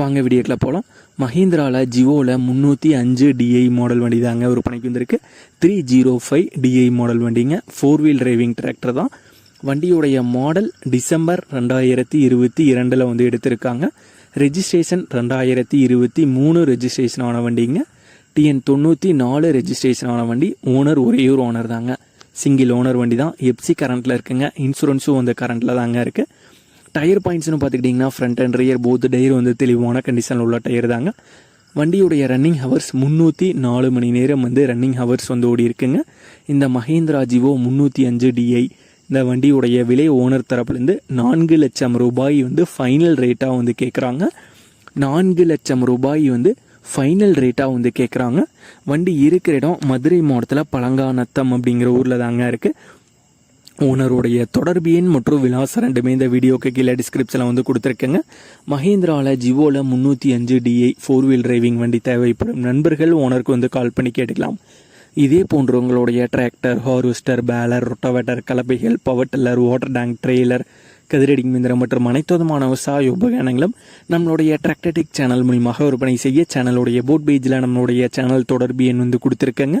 வாங்க வீடியோக்கில் போகலாம் மஹிந்திராவில் ஜிவோவில் முந்நூற்றி அஞ்சு டிஐ மாடல் வண்டி தாங்க விற்பனைக்கு வந்திருக்கு. Three zero five DI model வண்டிங்க. ஃபோர் வீல் டிரைவிங் டிராக்டர் தான். வண்டியுடைய மாடல் டிசம்பர் ரெண்டாயிரத்தி இருபத்தி இரண்டில் வந்து எடுத்திருக்காங்க. ரெஜிஸ்ட்ரேஷன் ரெண்டாயிரத்தி இருபத்தி மூணு ரெஜிஸ்ட்ரேஷன் ஆன வண்டிங்க. டிஎன் தொண்ணூற்றி நாலு ரெஜிஸ்ட்ரேஷன் ஆன வண்டி. ஓனர் ஒரே ஒரு ஓனர் தாங்க. சிங்கிள் ஓனர் வண்டி தான். எப்சி கரண்ட்டில் இருக்குங்க. இன்சூரன்ஸும் வந்து கரண்ட்டில் தாங்க இருக்குது டயர் பாயிண்ட்ஸ்னு பார்த்துக்கிட்டிங்கன்னா front and rear both tyre வந்து தெளிவான கண்டிஷனில் உள்ள டயர் தாங்க. வண்டியுடைய ரன்னிங் ஹவர்ஸ் முந்நூற்றி நாலு மணி நேரம் வந்து ரன்னிங் ஹவர்ஸ் வந்து ஓடி இருக்குங்க. இந்த மஹேந்திரா ஜிவோ முந்நூற்றி அஞ்சு டிஐ இந்த வண்டியுடைய விலை ஓனர் தரப்புலேருந்து நான்கு லட்சம் ரூபாய் வந்து ஃபைனல் ரேட்டாக வந்து கேட்குறாங்க நான்கு லட்சம் ரூபாய் வந்து ஃபைனல் ரேட்டாக வந்து கேட்குறாங்க வண்டி இருக்கிற இடம் மதுரை மாவட்டத்தில் பழங்காநத்தம் அப்படிங்கிற ஊரில் தாங்க இருக்குது ஓனருடைய தொடர்பு எண் மற்றும் விலாசம் ரெண்டுமே இந்த வீடியோக்கு கீழே டிஸ்கிரிப்ஷனில் வந்து கொடுத்துருக்கேங்க. மஹேந்திராவில் ஜிவோவில் முந்நூற்றி அஞ்சு டிஐ ஃபோர் வீல் டிரைவிங் வண்டி தேவைப்படும் நண்பர்கள் ஓனருக்கு வந்து கால் பண்ணி கேட்டுக்கலாம். இதே போன்று உங்களுடைய tractor harvester baler rotavator கலப்பைகள் power tiller water tank trailer கதிரடி மிந்திரம் மற்றும் அனைத்து விதமான விவசாய உபகரணங்களும் நம்மளுடைய டிராக்டடிக் சேனல் மூலியமாக விற்பனை செய்ய சேனலுடைய போட் பேஜில் நம்மளுடைய சேனல் தொடர்பு எண் வந்து கொடுத்துருக்கேங்க.